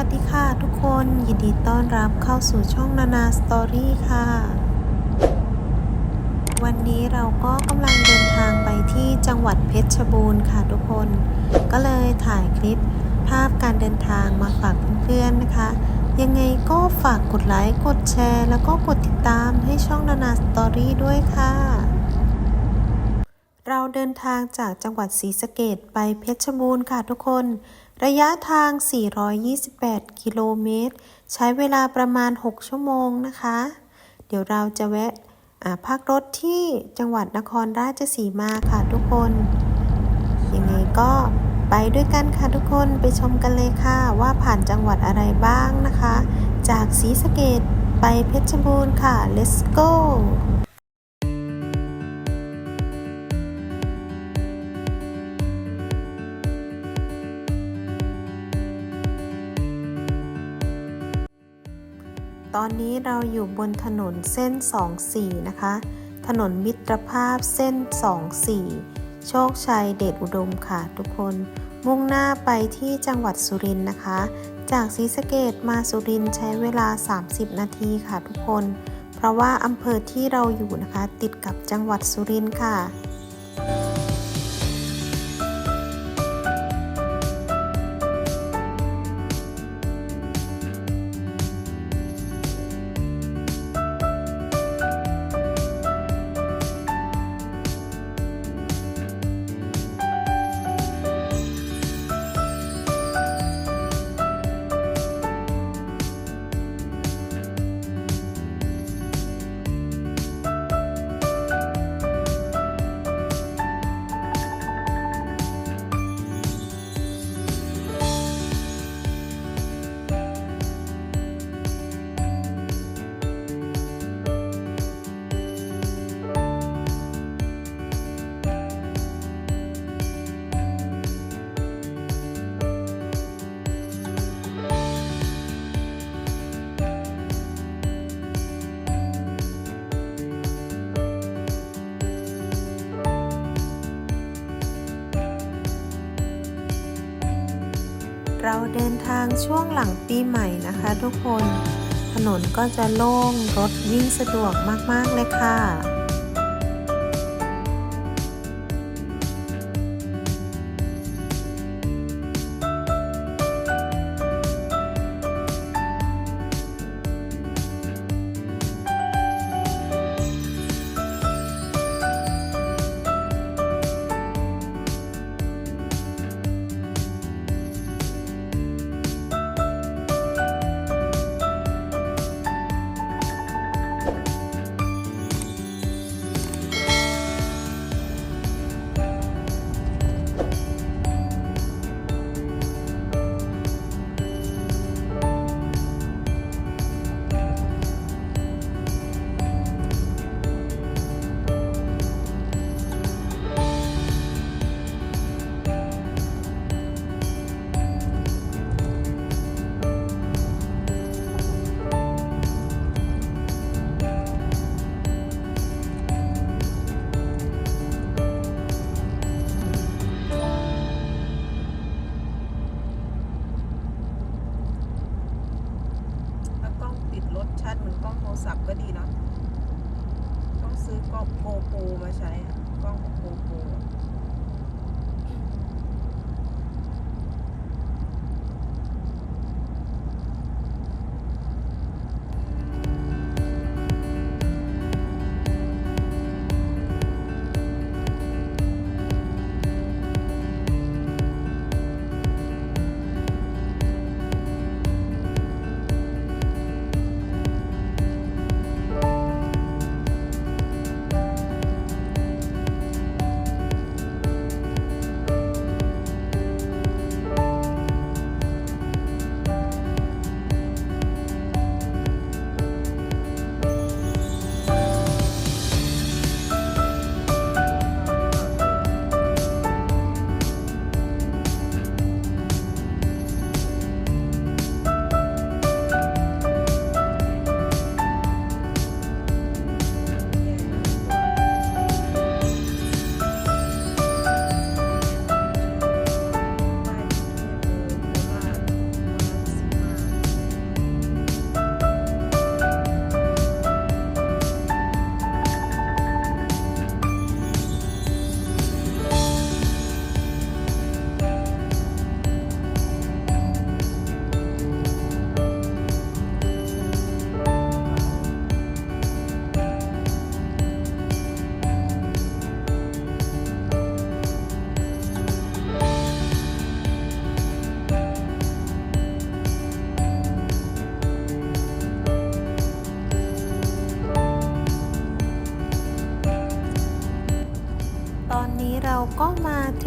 วัสดีค่ะทุกคนยินดีต้อนรับเข้าสู่ช่องนานาสตอรี่ค่ะ วันนี้เราก็กำลังเดินทางไปที่จังหวัดเพชรบูรณ์ค่ะทุกคน ก็เลยถ่ายคลิปภาพการเดินทางมาฝากเพื่อนๆนะคะ ยังไงก็ฝากกดไลค์ กดแชร์ แล้วก็กดติดตามให้ช่องนานาสตอรี่ด้วยค่ะ เราเดินทางจากจังหวัดศรีสะเกดไปเพชรบูรณ์ค่ะทุกคน ระยะทาง 428 กิโลเมตร ใช้เวลาประมาณ 6 ชั่วโมงนะคะ เดี๋ยวเราจะแวะพักรถที่จังหวัดนครราชสีมาค่ะทุกคน ยังไงก็ไปด้วยกันค่ะทุกคนไปชมกันเลยค่ะ ว่าผ่านจังหวัดอะไรบ้างนะคะ จากศรีสะเกดไปเพชรบูรณ์ค่ะ let's go ตอนนี้เราอยู่บนถนนเส้น 24 นะคะ ถนนมิตรภาพเส้น 24 โชคชัยเดชอุดมค่ะทุกคน มุ่งหน้าไปที่จังหวัดสุรินทร์นะคะ จากศรีสะเกดมาสุรินทร์ใช้เวลา 30 นาทีค่ะทุกคน เพราะว่าอำเภอที่เราอยู่นะคะ ติดกับจังหวัดสุรินทร์ค่ะ ทางช่วงหลังปีใหม่นะคะทุกคน ถนนก็จะโล่งรถวิ่งสะดวกมากๆเลยค่ะ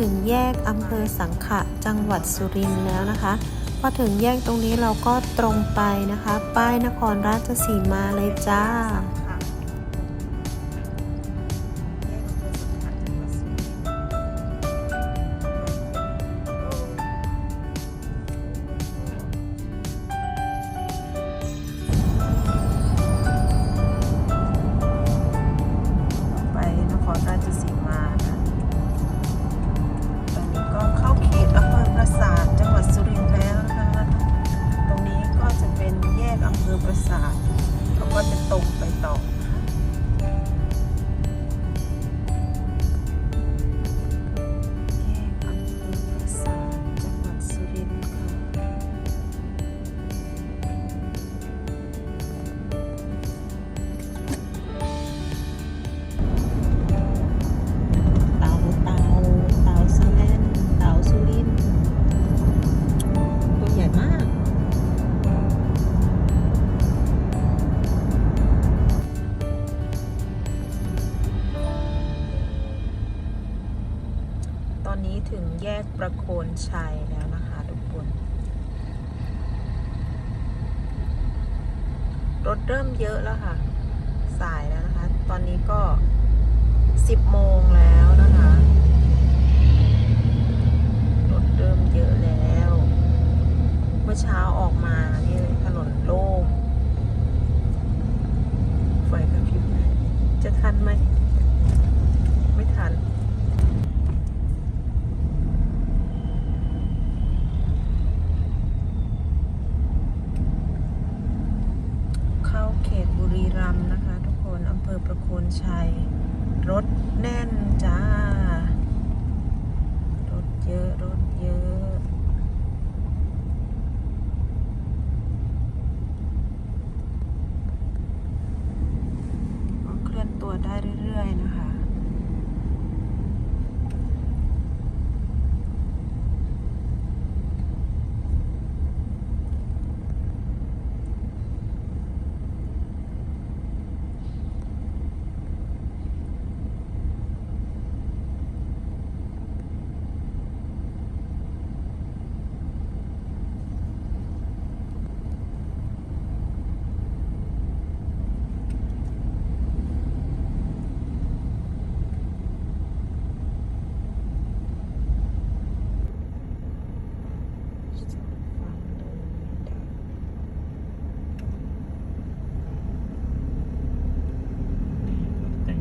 ถึงแยกอำเภอสังขะจังหวัดสุรินทร์แล้วนะคะ พอถึงแยกตรงนี้เราก็ตรงไปนะคะ ป้ายนครราชสีมาเลยจ้า ประโคนชัยแล้วนะคะทุกคน รถเริ่มเยอะแล้วค่ะ สายแล้วนะคะ ตอนนี้ก็ 10 โมงแล้วนะคะ รถเริ่มเยอะแล้ว เมื่อเช้าออกมานี่ถนนโล่ง ไฟกระพริบจะทันไหม ไม่ทัน เข้าเขตบุรีรัมย์นะคะ ทุกคนอำเภอประโคนชัย รถแน่นจ้า รถเยอะ รถเยอะ ก็ ได้เรื่อยๆนะคะ ฟังเลยได้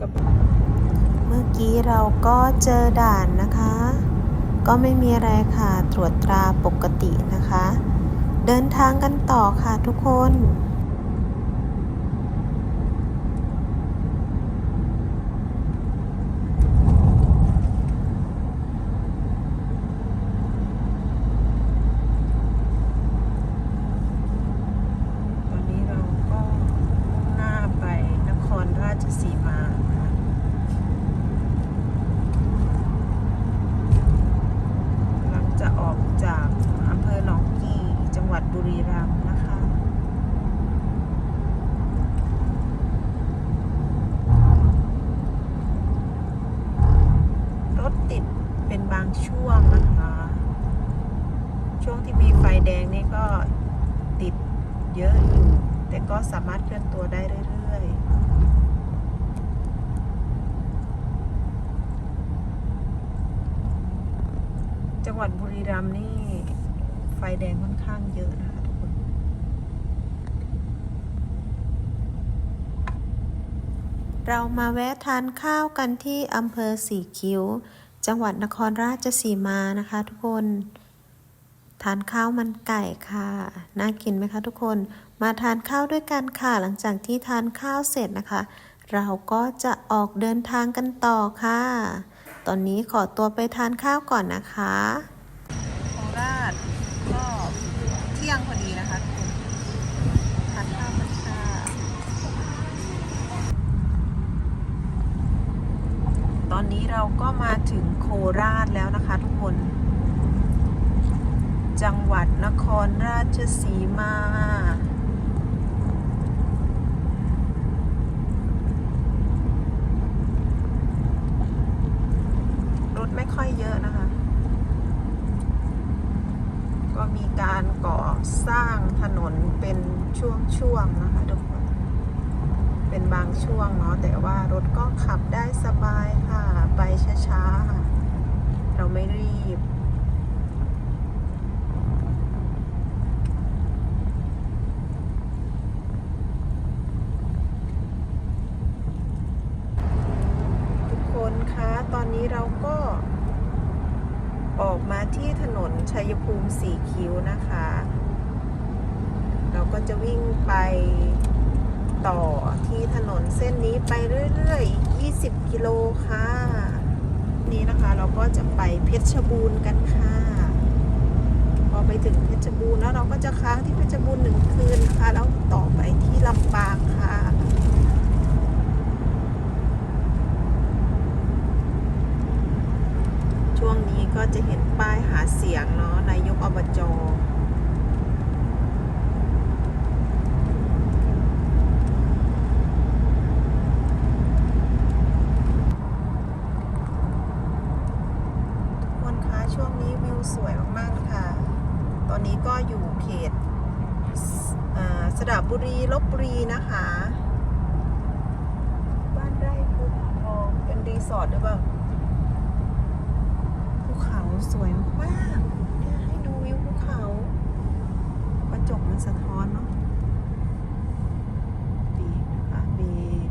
กับ เมื่อ กี้เราก็เจอด่านนะคะ ก็ไม่มีอะไรค่ะ ตรวจตราปกตินะคะ เดินทางกันต่อค่ะทุกคน ตอนนี้เราก็มุ่งหน้าไปนครราชสีมาค่ะกำลังจะออกจากอำเภอหนองกี่จังหวัดบุรีรัมย์นะคะ รถติดเป็นบางช่วงนะคะ ช่วงที่มีไฟแดงนี่ก็ติดเยอะอยู่ แต่ก็สามารถเคลื่อนตัวได้เรื่อยๆ จังหวัดบุรีรัมย์นี่ ไฟแดงค่อนข้างเยอะนะคะทุกคน เรามาแวะทานข้าวกันที่อำเภอสีคิ้ว จังหวัดนครราชสีมานะคะทุกคน ทานข้าวมันไก่ค่ะ น่ากินไหมคะทุกคน มาทานข้าวด้วยกันค่ะ หลังจากที่ทานข้าวเสร็จนะคะ เราก็จะออกเดินทางกันต่อค่ะ ตอนนี้ขอตัวไปทานข้าวก่อนนะคะ ตอนนี้เราก็มาถึงโคราชแล้วนะคะทุกคน จังหวัดนครราชสีมาถไม่ค่อยเยอะนะคะ ก็มีการก่อสร้างถนนเป็นช่วงๆนะคะทุกคน เป็นบางช่วงเนาะแต่ว่ารถก็ขับได้สบายค่ะ ไปช้าๆค่ะ เราไม่รีบ ทุกคนคะตอนนี้เราก็ออกมาที่ถนนชัยภูมิสีคิ้วนะคะ เราก็จะวิ่งไป ต่อที่ถนนเส้นนี้ไปเรื่อยๆ 20 กิโลค่ะ นี้นะคะเราก็จะไปเพชรบูรณ์กันค่ะ พอไปถึงเพชรบูรณ์แล้วเราก็จะค้างที่เพชรบูรณ์หนึ่งคืนนะคะแล้วต่อไปที่ลำปางค่ะช่วงนี้ก็จะเห็นป้ายหาเสียงเนาะนายกอบจ ทุกคนคะช่วงนี้วิวสวยมากๆเลยค่ะ ตอนนี้ก็อยู่เขตสอ่าสระบุรีลบบุรีนะคะ บ้านไร่ภูทองเป็นรีสอร์ทหรือเปล่า ภูเขาสวยมากเนี่ยให้ดูวิวภูเขากระจกมันสะท้อนเนาะบีบนะคะบีบ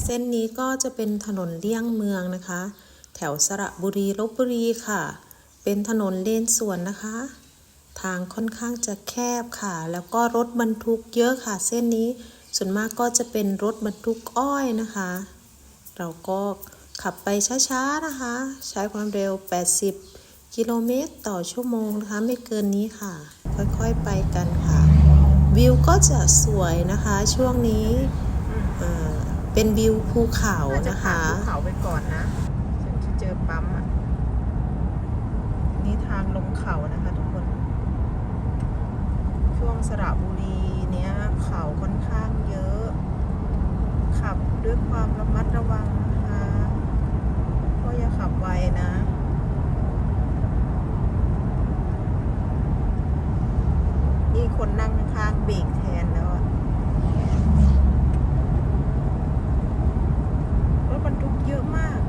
เส้นนี้ก็จะเป็นถนนเลี่ยงเมืองนะคะ แถวสระบุรีลบบุรีค่ะ เป็นถนนเลนสวนนะคะ ทางค่อนข้างจะแคบค่ะ แล้วก็รถบรรทุกเยอะค่ะ เส้นนี้ส่วนมากก็จะเป็นรถบรรทุกอ้อยนะคะ เราก็ขับไปช้าๆนะคะ ใช้ความเร็ว 80 กิโลเมตรต่อชั่วโมงนะคะ ไม่เกินนี้ค่ะ ค่อยๆไปกันค่ะ วิวก็จะสวยนะคะช่วงนี้ เป็นวิวภูเขานะคะภูเขาไปก่อนนะฉันจะเจอปั๊มอะนี่ทางลงเขานะคะทุกคน ช่วงสระบุรีเนี้ยเขาค่อนข้างเยอะ ขับด้วยความระมัดระวังนะคะก็อย่าขับไวนะนี่คนนั่งข้างเบรกแทนแล้วอะรถบรรทุกเยอะมาก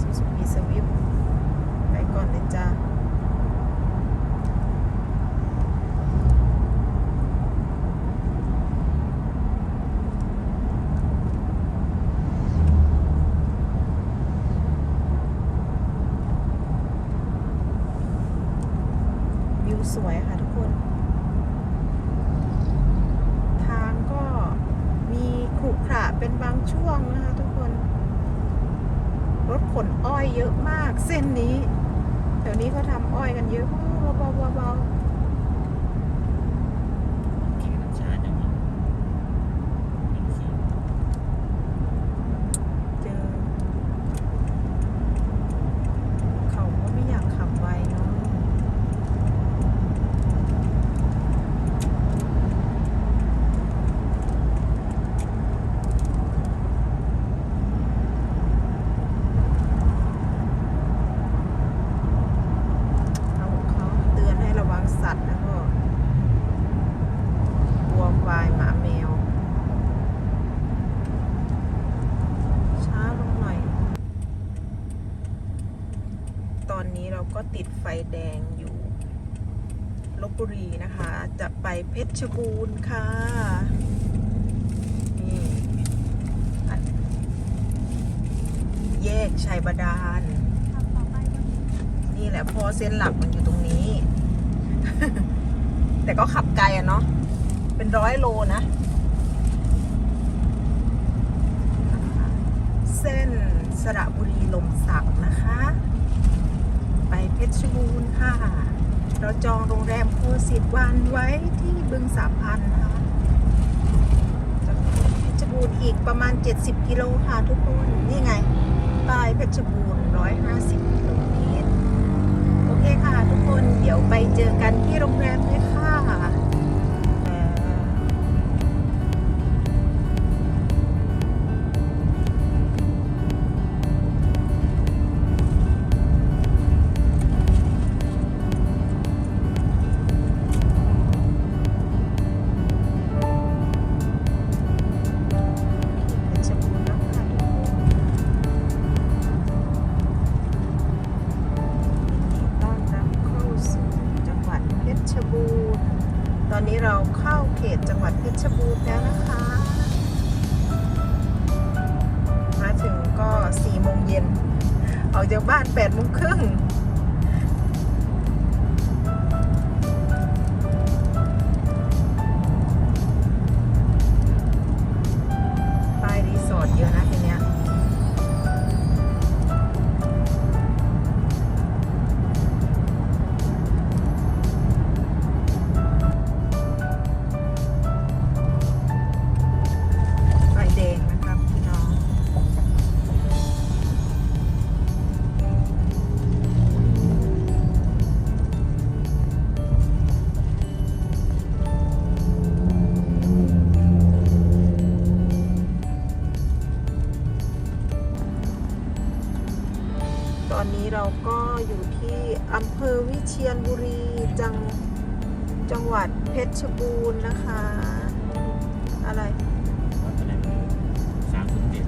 ซูซูกิสวิฟไปก่อนเลยจ้า วิวสวยค่ะทุกคน ทางก็มีขรุขระเป็นบางช่วงนะคะทุกคน รถขนอ้อยเยอะมากเส้นนี้แถวนี้เขา ทำอ้อยกันเยอะเบาๆเบา แค่น้ำชาจังเลย ๆเจอ เขาก็ไม่อยากขับไวเนาะเอาเขาเตือนให้ระวังสัตว์นะพ่อวัวควายหมาแมว ช้าลงหน่อย ตอนนี้เราก็ติดไฟแดงอยู่ลบบุรีนะคะ จะไป เพชรบูรณ์ค่ะ นี่แยกชัยบาดาล นี่แหละพอเส้นหลักมันอยู่ตรงนี้ แต่ก็ขับไกลอะเนาะ เป็นร้อยโลนะ เส้นสระบุรีลมสักนะคะ ไปเพชรบูรณ์ค่ะ เราจองโรงแรมโคสิบวันไว้ที่บึงสามพันนะคะจากเพชรบูรณ์อีกประมาณ 70 กิโลค่ะทุกคน นี่ไงป้ายเพชรบูรณ์150กิโลเมตรโอเคค่ะทุกคนเดี๋ยวไปเจอกันที่โรงแรมเลย อนนี้เราก็อยู่ที่อำเภอวิเชียรบุรีจังจังหวัดเพชรบูรณ์นะคะ อะไรวัดอะไรสามสิบเจ็ด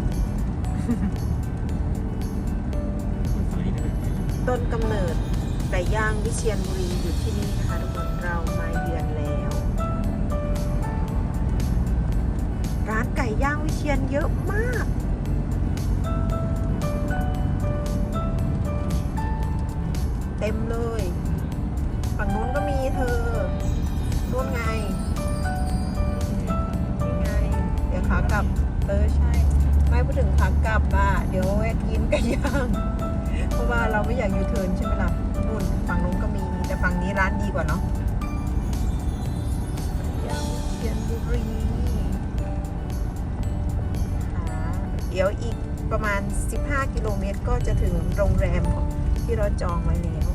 ไฟได้ไปต้นกำเนิดไก่ย่างวิเชียรบุรีอยู่ที่นี่นะคะทุกคนเรามาเยือนแล้ว ร้านไก่ย่างวิเชียรเยอะมาก ลับอะเดี๋ยวแวะกินไก่ย่างเพราะว่าเราไม่อยากยูเทิร์นใช่ไหมล่ะนู่นฝั่งนู้นก็มีแต่ฝั่งนี้ร้านดีกว่าเนาะย่างเชียรบุรีเดี๋ยวอีกประมาณ 15 กิโลเมตรก็จะถึงโรงแรมที่เราจองไว้แล้ว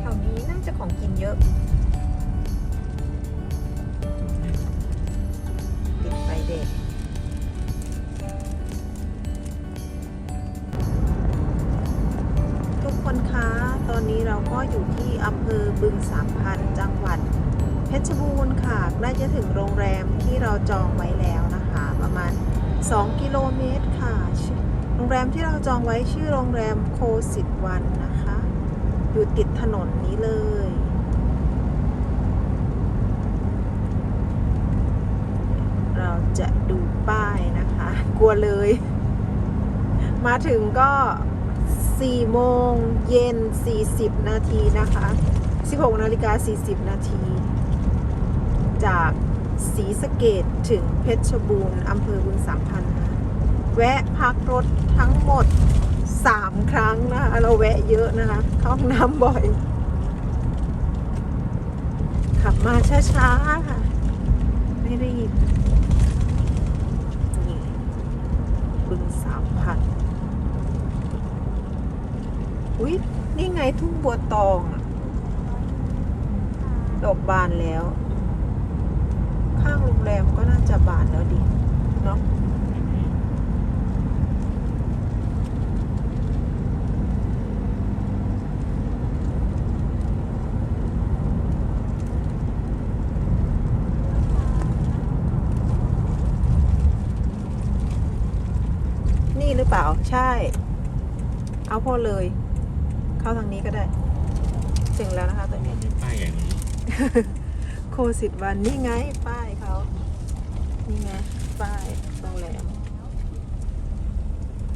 แถวนี้น่าจะของกินเยอะ คนคะ ตอนนี้เราก็อยู่ที่อำเภอบึงสามพันจังหวัด เพชรบูรณ์ค่ะ ใกล้จะถึงโรงแรมที่เราจองไว้แล้วนะคะ ประมาณ 2 กิโลเมตรค่ะ โรงแรมที่เราจองไว้ชื่อโรงแรมโคสิตวันนะคะ อยู่ติดถนนนี้เลยเราจะดูป้ายนะคะ กลัวเลย มาถึงก็ 4 โมงเย็น 40 นาทีนะคะ 16 นาฬิกา 40 นาที จากศรีสะเกดถึงเพชรบูรณ์อำเภอบึงสามพันธ์แวะพักรถทั้งหมด 3 ครั้งนะคะเราแวะเยอะนะคะ เข้าห้องน้ำบ่อย ขับมาช้าๆค่ะ ไม่รีบบึงสามพัน อุ๊ยนี่ไงทุ่งบัวตองอะดอกบานแล้ว ข้างโรงแรมก็น่าจะบานแล้วดิเนาะนี่หรือเปล่าใช่ เอาพอเลย เข้าทางนี้ก็ได้ ถึงแล้วนะคะตอนนี้ป้ายอย่างนี้ โคสิตวันนี่ไงป้ายเขา นี่ไงป้ายโรงแรม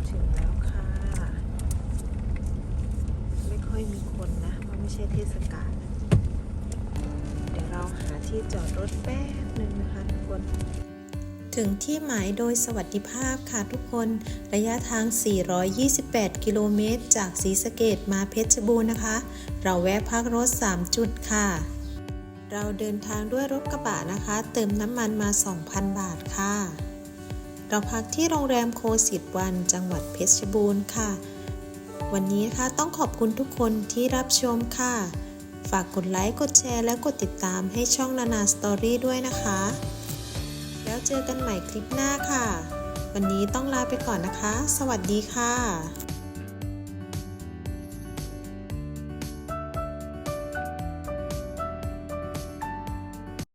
ถึงแล้วค่ะ ไม่ค่อยมีคนนะ เพราะไม่ใช่เทศกาล เดี๋ยวเราหาที่จอดรถแป๊บหนึ่งนะคะทุกคน ถึงที่หมายโดยสวัสดิภาพค่ะทุกคน ระยะทาง 428 กิโลเมตร จากศรีสะเกดมาเพชรบูรณ์นะคะ เราแวะพักรถ 3 จุดค่ะ เราเดินทางด้วยรถกระบะนะคะ เติมน้ำมันมา 2,000 บาทค่ะ เราพักที่โรงแรมโคสิตวันจังหวัดเพชรบูรณ์ค่ะ วันนี้นะคะต้องขอบคุณทุกคนที่รับชมค่ะ ฝากกดไลค์ กดแชร์ และกดติดตามให้ช่องนานาสตอรี่ด้วยนะคะ แล้วเจอกันใหม่คลิปหน้าค่ะ วันนี้ต้องลาไปก่อนนะคะ สวัสดีค่ะ